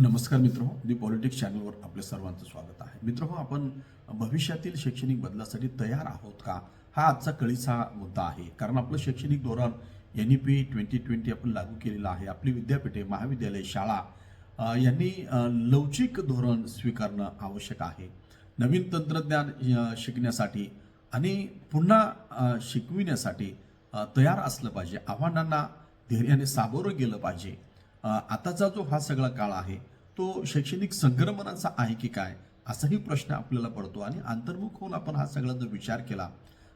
नमस्कार मित्र दी पॉलिटिक्स चॅनलवर आपल्या सर्वांचं स्वागत आहे. मित्र आपण भविष्यातील शैक्षणिक बदलासाठी तयार आहोत का? हा आजचा कळीचा मुद्दा आहे. कारण आपलं शैक्षणिक धोरण N E P twenty twenty आपण लागू केलेलं आहे. आपली विद्यापीठे महाविद्यालय शाळा यांनी लवचिक धोरण स्वीकारणं आवश्यक आहे. नवीन तंत्रज्ञान शिकण्यासाठी आणि पुन्हा शिकविण्यासाठी तयार असलं पाहिजे. आव्हानांना धैर्याने सामोरं गेलं पाहिजे. आताचा जो हा सगळा काळ आहे तो शैक्षणिक संक्रमणाचा आहे की काय असाही प्रश्न आपल्याला पडतो. आणि अंतर्मुख होऊन आपण हा सगळा जर विचार केला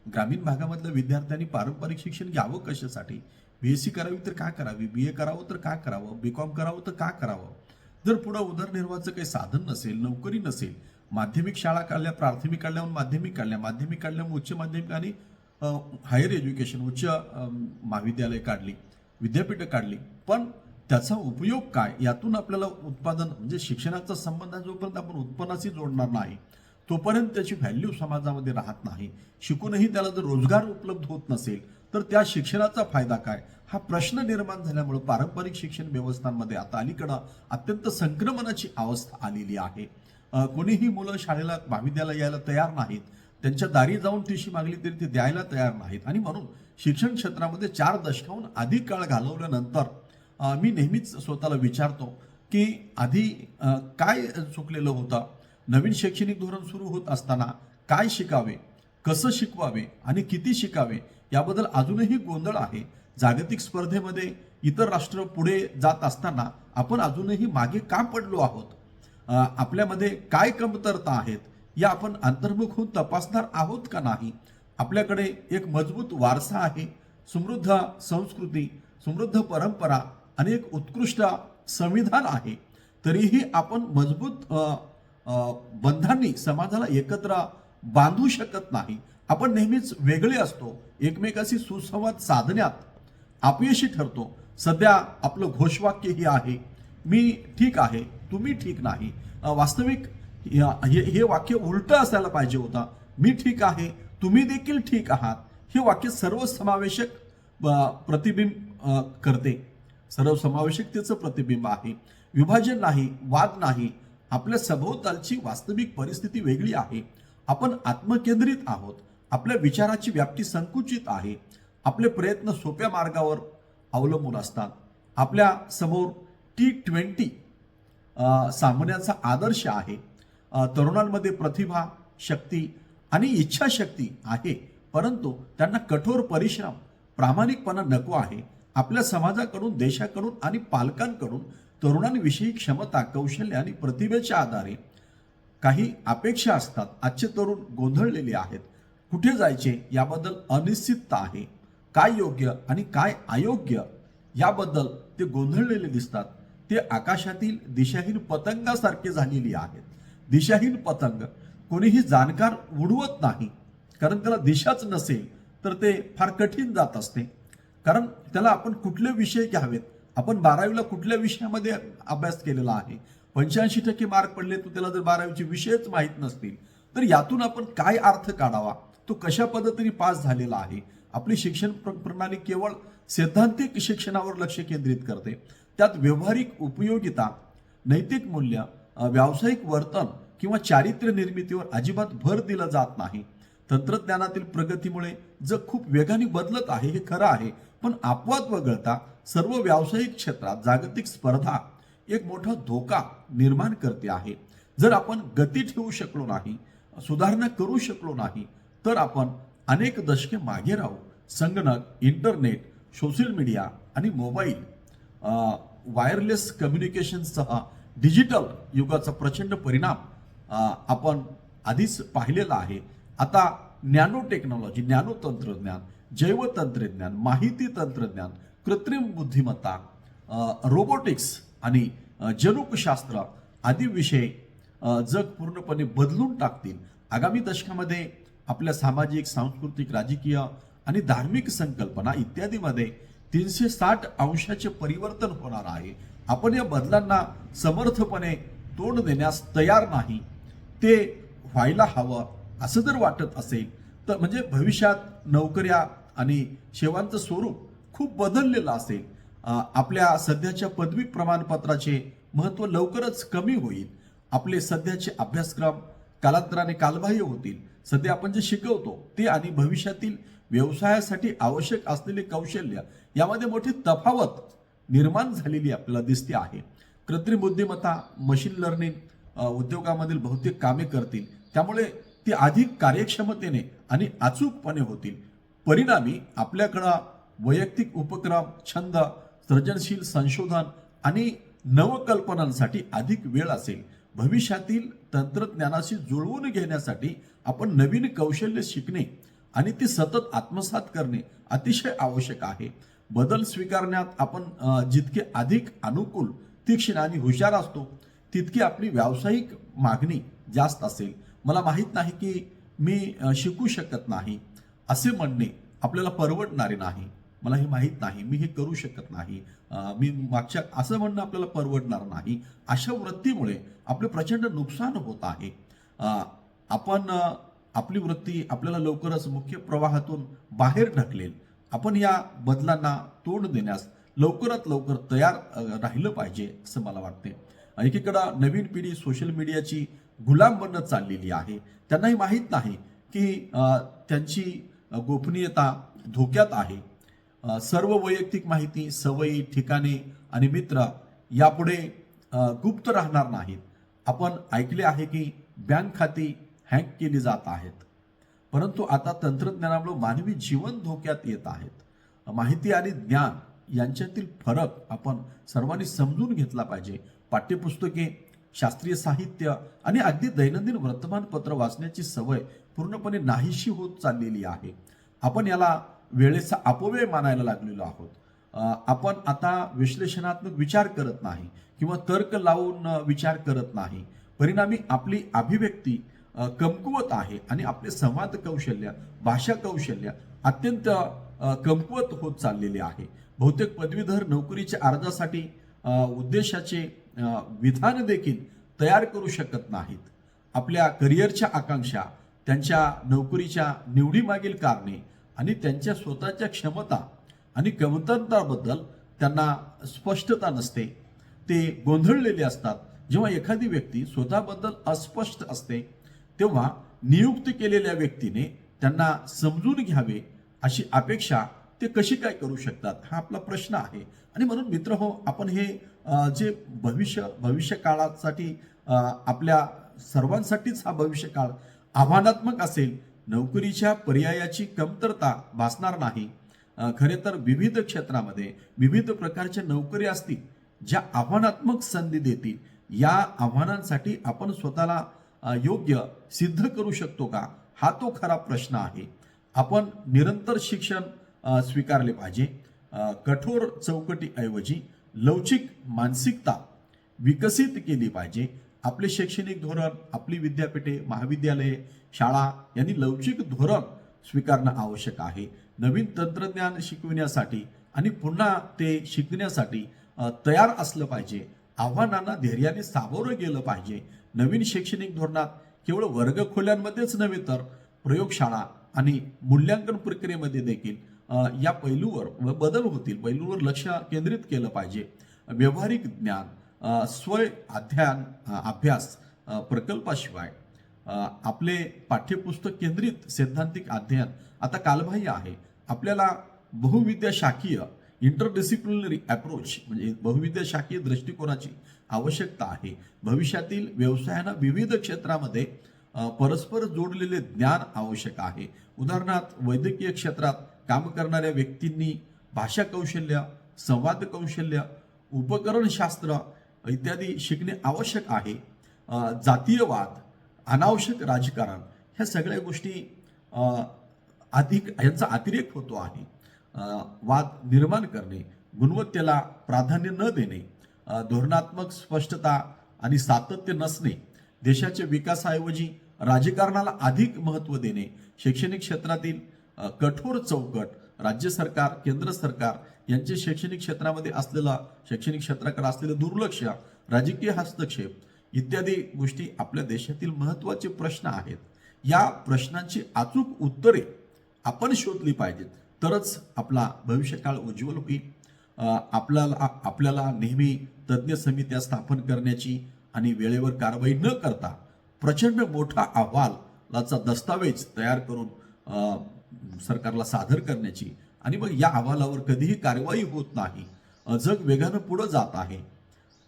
ग्रामीण भागामधल्या विद्यार्थ्यांनी पारंपरिक शिक्षण घ्यावं कशासाठी? बी एस सी करावी तर का करावी? बी ए करावं तर का करावं? बी कॉम करावं तर का करावं? जर पुढं उदरनिर्वाहाचं काही साधन नसेल नोकरी नसेल माध्यमिक शाळा काढल्या प्राथमिक काढल्याहून माध्यमिक काढल्या माध्यमिक काढल्यामुळे उच्च माध्यमिक आणि हायर एज्युकेशन उच्च महाविद्यालय काढली विद्यापीठं काढली पण त्याचा उपयोग काय? यातून आपल्याला उत्पादन म्हणजे शिक्षणाचा संबंध जोपर्यंत आपण उत्पन्नाशी जोडणार नाही तोपर्यंत त्याची व्हॅल्यू समाजामध्ये राहत नाही. शिकूनही त्याला जर रोजगार उपलब्ध होत नसेल तर त्या शिक्षणाचा फायदा काय? हा प्रश्न निर्माण झाल्यामुळे पारंपरिक शिक्षण व्यवस्थांमध्ये आता अलीकडं अत्यंत संक्रमणाची अवस्था आलेली आहे. कोणीही मुलं शाळेला महाविद्यालय यायला तयार नाहीत. त्यांच्या दारी जाऊन टीशी मागली तरी ते द्यायला तयार नाहीत. आणि म्हणून शिक्षण क्षेत्रामध्ये चार दशकाहून अधिक काळ घालवल्यानंतर मी नेहमीच स्वतःला विचारतो की आधी काय चुकलेलं होतं? नवीन शैक्षणिक धोरण सुरू होत असताना काय शिकावे? कसं शिकवावे? आणि किती शिकावे? याबद्दल अजूनही गोंधळ आहे. जागतिक स्पर्धेमध्ये इतर राष्ट्र पुढे जात असताना आपण अजूनही मागे का पडलो आहोत? आपल्यामध्ये काय कमतरता आहेत? या आपण अंतर्मुख होऊन तपासणार आहोत का नाही? आपल्याकडे एक मजबूत वारसा आहे. समृद्ध संस्कृती समृद्ध परंपरा आणि एक उत्कृष्ट संविधान आहे. तरीही आपण मजबूत बंधांनी समाजाला एकत्र बांधू शकत नाही. आपण नेहमीच वेगळे असतो. एकमेकाशी सुसंवाद साधण्यात अपयशी ठरतो. सध्या आपलं घोषवाक्य हे आहे मी ठीक आहे तुम्ही ठीक नाही. वास्तविक हे हे वाक्य उलटं असायला पाहिजे होता. मी ठीक आहे तुम्ही देखील ठीक आहात. हे वाक्य सर्वसमावेशक प्रतिबिंब करते. सर्वसमावेशकतेचं प्रतिबिंब आहे. विभाजन नाही वाद नाही. आपल्या सभोवतालची वास्तविक परिस्थिती वेगळी आहे. आपण आत्मकेंद्रित आहोत. आपल्या विचाराची व्याप्ती संकुचित आहे. आपले प्रयत्न सोप्या मार्गावर अवलंबून असतात. आपल्यासमोर टी ट्वेंटी सामन्याचा आदर्श आहे. तरुणांमध्ये प्रतिभा शक्ती आणि इच्छाशक्ती आहे. परंतु त्यांना कठोर परिश्रम प्रामाणिकपणा नको आहे. आपल्या समाजाकडून देशाकडून आणि पालकांकडून तरुणांविषयी क्षमता कौशल्य आणि प्रतिभेच्या आधारे काही अपेक्षा असतात. आजचे तरुण गोंधळलेले आहेत. कुठे जायचे याबद्दल अनिश्चितता आहे. काय योग्य आणि काय अयोग्य याबद्दल ते गोंधळलेले दिसतात. ते आकाशातील दिशाहीन पतंगासारखे झालेली आहेत. दिशाहीन पतंग कोणीही जाणकार उडवत नाही. कारण त्याला दिशाच नसेल तर ते फार कठीण जात असते. कारण त्याला आपण कुठले विषय घ्यावेत? आपण बारावीला कुठल्या विषयामध्ये अभ्यास केलेला आहे? पंच्याऐंशी टक्के मार्क पडले तर त्याला जर बारावीचे विषयच माहीत नसतील तर यातून आपण काय अर्थ काढावा? तो कशा पद्धतीने पास झालेला आहे? आपली शिक्षण प्रणाली केवळ सैद्धांतिक शिक्षणावर लक्ष केंद्रित करते. त्यात व्यवहारिक उपयोगिता नैतिक मूल्य व्यावसायिक वर्तन किंवा चारित्र्य निर्मितीवर अजिबात भर दिला जात नाही. तंत्रज्ञानातील प्रगतीमुळे जग खूप वेगाने बदलत आहे हे खरं आहे. पण अपवाद वगळता सर्व व्यावसायिक क्षेत्रात जागतिक स्पर्धा एक मोठा धोका निर्माण करते आहे. जर आपण गती ठेवू शकलो नाही सुधारणा करू शकलो नाही तर आपण अनेक दशके मागे राहू. संगणक इंटरनेट सोशल मीडिया आणि मोबाईल वायरलेस कम्युनिकेशनसह डिजिटल युगाचा प्रचंड परिणाम आपण आधीच पाहिलेला आहे. आता नॅनो टेक्नॉलॉजी नॅनो तंत्रज्ञान जैवतंत्रज्ञान माहिती तंत्रज्ञान कृत्रिम बुद्धिमत्ता रोबोटिक्स आणि जनुकशास्त्र आदी विषय जग पूर्णपणे बदलून टाकतील. आगामी दशकामध्ये आपल्या सामाजिक सांस्कृतिक राजकीय आणि धार्मिक संकल्पना इत्यादीमध्ये तीनशे साठ अंशाचे परिवर्तन होणार आहे. आपण या बदलांना समर्थपणे तोंड देण्यास तयार नाही. ते व्हायला हवं. असं जर वाटत असेल तर म्हणजे भविष्यात नोकऱ्या आणि सेवांचं स्वरूप खूप बदललेलं असेल. आपल्या सध्याच्या पदवी प्रमाणपत्राचे महत्त्व लवकरच कमी होईल. आपले सध्याचे अभ्यासक्रम कालांतराने कालबाह्य होतील. सध्या आपण जे शिकवतो ते आणि भविष्यातील व्यवसायासाठी आवश्यक असलेले कौशल्य यामध्ये मोठी तफावत निर्माण झालेली आपल्याला दिसते आहे. कृत्रिम बुद्धिमत्ता मशीन लर्निंग उद्योगामधील बहुतेक कामे करतील. त्यामुळे ती अधिक कार्यक्षमतेने आणि अचूकपणे होतील. परिणामी आपल्याकडं वैयक्तिक उपक्रम छंद सृजनशील संशोधन आणि नवकल्पनांसाठी अधिक वेळ असेल. भविष्यातील तंत्रज्ञानाशी जुळवून घेण्यासाठी आपण नवीन कौशल्य शिकणे आणि ती सतत आत्मसात करणे अतिशय आवश्यक आहे. बदल स्वीकारण्यात आपण जितके अधिक अनुकूल तीक्ष्ण आणि हुशार असतो तितकी आपली व्यावसायिक मागणी जास्त असेल. मला माहीत नाही की मी शिकू शकत नाही असे म्हणणे आपल्याला परवडणारे नाही. मला हे माहीत नाही मी हे करू शकत नाही मी मागच्या असं म्हणणं आपल्याला परवडणार नाही. अशा वृत्तीमुळे आपले प्रचंड नुकसान होत आहे. आपण आपली वृत्ती आपल्याला लवकरच मुख्य प्रवाहातून बाहेर ढकलेल. आपण या बदलांना तोंड देण्यास लवकरात लवकर तयार राहिलं पाहिजे असं मला वाटते. एकीकडं नवीन पिढी सोशल मीडियाची गुलाम बनत चाललेली आहे. त्यांनाही माहीत नाही की त्यांची गोपनीयता धोक्यात आहे. सर्व वैयक्तिक माहिती सवयी ठिकाणे आणि मित्र यापुढे गुप्त राहणार नाहीत. आपण ऐकले आहे की बँक खाती हँक केली जात आहेत. परंतु आता तंत्रज्ञानामुळे मानवी जीवन धोक्यात येत आहेत. माहिती आणि ज्ञान यांच्यातील फरक आपण सर्वांनी समजून घेतला पाहिजे. पाठ्यपुस्तके शास्त्रीय साहित्य आणि अगदी दैनंदिन वर्तमानपत्र वाचण्याची सवय पूर्णपणे नाहीशी होत चाललेली आहे. आपण याला वेळेचा अपव्यय मानायला लागलेलो आहोत. आपण आता विश्लेषणात्मक विचार करत नाही किंवा तर्क लावून विचार करत नाही. परिणामी आपली अभिव्यक्ती कमकुवत आहे आणि आपले संवाद कौशल्य भाषा कौशल्य अत्यंत कमकुवत होत चाललेले आहे. बहुतेक पदवीधर नोकरीच्या अर्जासाठी उद्देशाचे विधान देखील तयार करू शकत नाहीत. आपल्या करिअरच्या आकांक्षा त्यांच्या नोकरीच्या निवडीमागील कारणे आणि त्यांच्या स्वतःच्या क्षमता आणि कमतरताबद्दल त्यांना स्पष्टता नसते. ते गोंधळलेले असतात. जेव्हा एखादी व्यक्ती स्वतःबद्दल अस्पष्ट असते तेव्हा नियुक्त केलेल्या व्यक्तीने त्यांना समजून घ्यावे अशी अपेक्षा ते कशी काय करू शकतात हा आपला प्रश्न आहे. आणि म्हणून मित्र हो आपण हे जे भविष्य भविष्य काळासाठी आपल्या सर्वांसाठीच हा भविष्य काळ आव्हानात्मक असेल नोकरीच्या पर्यायाची कमतरता भासणार नाही. खरे तर विविध क्षेत्रामध्ये विविध प्रकारच्या नोकरी असतील ज्या आव्हानात्मक संधी देतील. या आव्हानांसाठी आपण स्वतःला योग्य सिद्ध करू शकतो का? हा तो खरा प्रश्न आहे. आपण निरंतर शिक्षण स्वीकारले पाहिजे. कठोर चौकटीऐवजी लवचिक मानसिकता विकसित केली पाहिजे. आपले शैक्षणिक धोरण आपली विद्यापीठे महाविद्यालये शाळा यांनी लवचिक धोरण स्वीकारणं आवश्यक आहे. नवीन तंत्रज्ञान शिकविण्यासाठी आणि पुन्हा ते शिकण्यासाठी तयार असलं पाहिजे. आव्हानांना धैर्याने सामोरं गेलं पाहिजे. नवीन शैक्षणिक धोरणात केवळ वर्गखोल्यांमध्येच नव्हे तर प्रयोगशाळा आणि मूल्यांकन प्रक्रियेमध्ये देखील या पैलूवर व बदल होतील पैलूवर लक्ष केंद्रित केलं पाहिजे. व्यावहारिक ज्ञान स्वय अध्ययन अभ्यास प्रकल्पाशिवाय आपले पाठ्यपुस्तक केंद्रित सैद्धांतिक अध्ययन आता कालबाह्य आहे. आपल्याला बहुविद्या शाखीय इंटरडिसिप्लिनरी अप्रोच म्हणजे बहुविध शाखीय दृष्टिकोनाची आवश्यकता आहे. भविष्यातील व्यवसायांना विविध क्षेत्रामध्ये परस्पर जोडलेले ज्ञान आवश्यक आहे. उदाहरणार्थ वैद्यकीय क्षेत्रात काम करणाऱ्या व्यक्तींनी भाषा कौशल्य संवाद कौशल्य उपकरणशास्त्र इत्यादी शिकणे आवश्यक आहे. जातीयवाद अनावश्यक राजकारण ह्या सगळ्या गोष्टी अधिक यांचा अतिरेक होतो आहे. वाद निर्माण करणे गुणवत्तेला प्राधान्य न देणे धोरणात्मक स्पष्टता आणि सातत्य नसणे देशाच्या विकासाऐवजी राजकारणाला अधिक महत्त्व देणे शैक्षणिक क्षेत्रातील कठोर चौकट राज्य सरकार केंद्र सरकार यांचे शैक्षणिक क्षेत्रामध्ये असलेला शैक्षणिक क्षेत्राकडे असलेलं दुर्लक्ष राजकीय हस्तक्षेप इत्यादी गोष्टी आपल्या देशातील महत्त्वाचे प्रश्न आहेत. या प्रश्नांची अचूक उत्तरे आपण शोधली पाहिजेत. तरच आपला भविष्यकाळ उज्ज्वल होईल. आपल्याला आपल्याला नेहमी तज्ज्ञ समित्या स्थापन करण्याची आणि वेळेवर कारवाई न करता प्रचंड मोठा अहवालाचा दस्तावेज तयार करून सरकारला सादर करण्याची. आणि मग या अहवालावर कधीही कारवाई होत नाही. जग वेगानं पुढं जात आहे.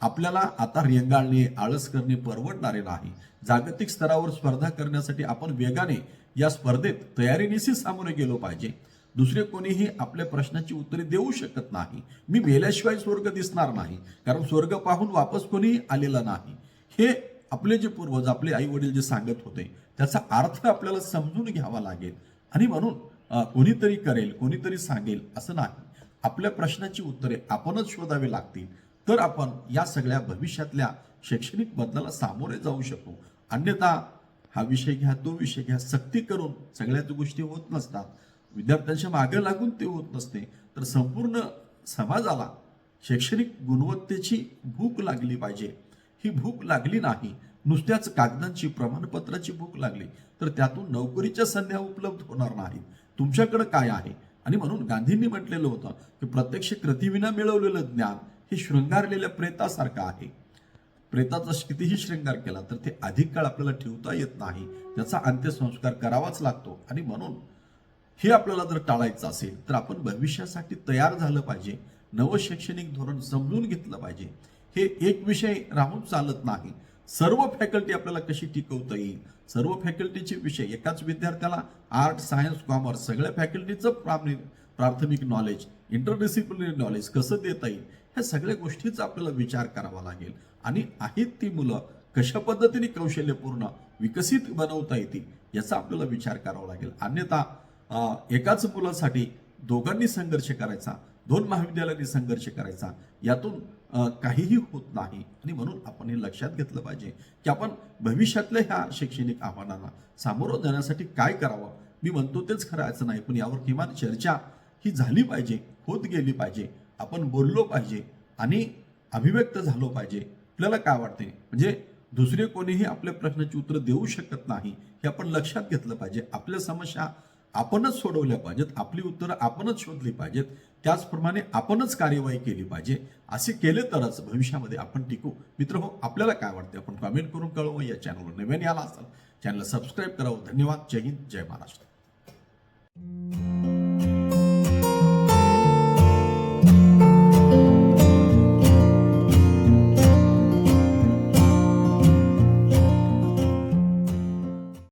आपल्याला आता रेंगाळणे आळस करणे परवडणारे नाही. जागतिक स्तरावर स्पर्धा करण्यासाठी आपण वेगाने या स्पर्धेत तयारीनिशी सामोरे गेलो पाहिजे. दुसरे कोणीही आपल्या प्रश्नाची उत्तरे देऊ शकत नाही. मी मेल्याशिवाय स्वर्ग दिसणार नाही. कारण स्वर्ग पाहून वापस कोणीही आलेला नाही. हे आपले जे पूर्वज आपले आई वडील जे सांगत होते त्याचा अर्थ आपल्याला समजून घ्यावा लागेल. आणि म्हणून कोणीतरी करेल कोणीतरी सांगेल असं नाही. आपल्या प्रश्नाची उत्तरे आपणच शोधावी लागतील. तर आपण या सगळ्या भविष्यातल्या शैक्षणिक बदलाला सामोरे जाऊ शकू. अन्यथा हा विषय घ्या तो विषय घ्या सक्ती करून सगळ्याच गोष्टी होत नसतात. विद्यार्थ्यांच्या मागे लागून ते होत नसते. तर संपूर्ण समाजाला शैक्षणिक गुणवत्तेची भूक लागली पाहिजे. ही भूक लागली नाही. नुसत्याच कागदांची प्रमाणपत्राची भूक लागली तर त्यातून नोकरीच्या संध्या उपलब्ध होणार नाहीत. तुमच्याकडे काय आहे? आणि म्हणून गांधींनी म्हटलेलं होतं की प्रत्यक्ष कृतीविना मिळवलेलं ज्ञान हे शृंगारलेल्या प्रेतासारखं आहे. प्रेताचा कितीही शृंगार केला तर ते अधिक काळ आपल्याला ठेवता येत नाही. त्याचा अंत्यसंस्कार करावाच लागतो. आणि म्हणून हे आपल्याला जर टाळायचं असेल तर आपण भविष्यासाठी तयार झालं पाहिजे. नवं शैक्षणिक धोरण समजून घेतलं पाहिजे. हे एक विषय राहून चालत नाही. सर्व फॅकल्टी आपल्याला कशी टिकवता येईल? सर्व फॅकल्टीचे विषय एकाच विद्यार्थ्याला आर्ट सायन्स कॉमर्स सगळ्या फॅकल्टीचं प्राथमिक प्राथमिक नॉलेज इंटरडिसिप्लिनरी नॉलेज कसं देता येईल? ह्या सगळ्या गोष्टीचा आपल्याला विचार करावा लागेल. आणि आहेत ती मुलं कशा पद्धतीने कौशल्यपूर्ण विकसित बनवता येतील याचा आपल्याला विचार करावा लागेल. अन्यथा एकाच मुलासाठी दोघांनी संघर्ष करायचा दोन महाविद्यालयांनी संघर्ष करायचा यातून काहीही होत नाही. आणि म्हणून आपण हे लक्षात घेतलं पाहिजे की आपण भविष्यातल्या ह्या शैक्षणिक आव्हानांना सामोरं जाण्यासाठी काय करावं? मी म्हणतो तेच खरायचं नाही. पण यावर किमान चर्चा ही झाली पाहिजे होत गेली पाहिजे आपण बोललो पाहिजे आणि अभिव्यक्त झालो पाहिजे. आपल्याला काय वाटते? म्हणजे दुसरे कोणीही आपल्या प्रश्नाची उत्तर देऊ शकत नाही हे आपण लक्षात घेतलं पाहिजे. आपल्या समस्या आपणच सोडवल्या पाहिजेत आपली उत्तरं आपणच शोधली पाहिजेत. त्याचप्रमाणे आपणच कार्यवाही केली पाहिजे. असे केले तरच भविष्यामध्ये आपण टिकू. मित्र हो आपल्याला काय वाटते आपण कमेंट करून कळवू या चॅनलवर नव्याने आला असाल चॅनलला सबस्क्राईब करावं. धन्यवाद. जय हिंद. जय महाराष्ट्र.